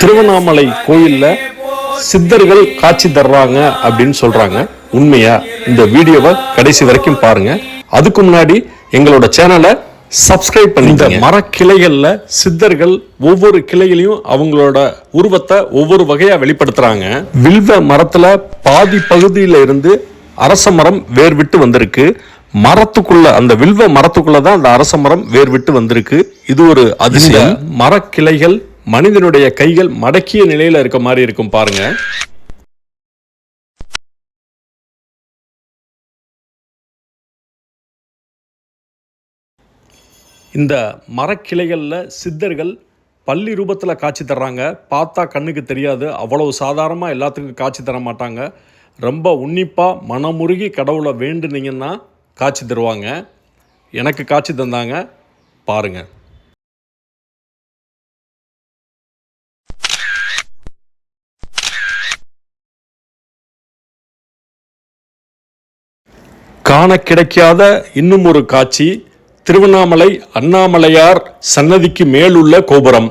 திருவண்ணாமலை கோயில்ல சித்தர்கள் காட்சி தர்றாங்க அப்படின்னு சொல்றாங்க. உண்மையா? இந்த வீடியோவை கடைசி வரைக்கும் பாருங்க. அதுக்கு முன்னாடி எங்களோட சேனலை சப்ஸ்கிரைப் பண்ணி இந்த மரக்கிளைகள்ல சித்தர்கள் ஒவ்வொரு கிளையிலையும் அவங்களோட உருவத்தை ஒவ்வொரு வகையா வெளிப்படுத்துறாங்க. வில்வ மரத்துல பாதி பகுதியில இருந்து அரச மரம் வேர் விட்டு வந்திருக்கு. மரத்துக்குள்ள அந்த வில்வ மரத்துக்குள்ள தான் அந்த அரச மரம் வேர் விட்டு வந்திருக்கு. இது ஒரு அதிசயம். மரக்கிளைகள் மனிதனுடைய கைகள் மடக்கிய நிலையில இருக்க மாதிரி இருக்கும் பாருங்க. இந்த மரக்கிளைகளில் சித்தர்கள் பள்ளி ரூபத்தில் காட்சி தர்றாங்க. பார்த்தா கண்ணுக்கு தெரியாது. அவ்வளவு சாதாரணமாக எல்லாத்துக்கும் காட்சி தர மாட்டாங்க. ரொம்ப உன்னிப்பாக மனமுருகி கடவுளை வேண்டுனீங்கன்னா காட்சி தருவாங்க. எனக்கு காட்சி தந்தாங்க. பாருங்கள் காண கிடைக்காத இன்னும் ஒரு காட்சி திருவண்ணாமலை அண்ணாமலையார் சன்னதிக்கு மேலுள்ள கோபுரம்.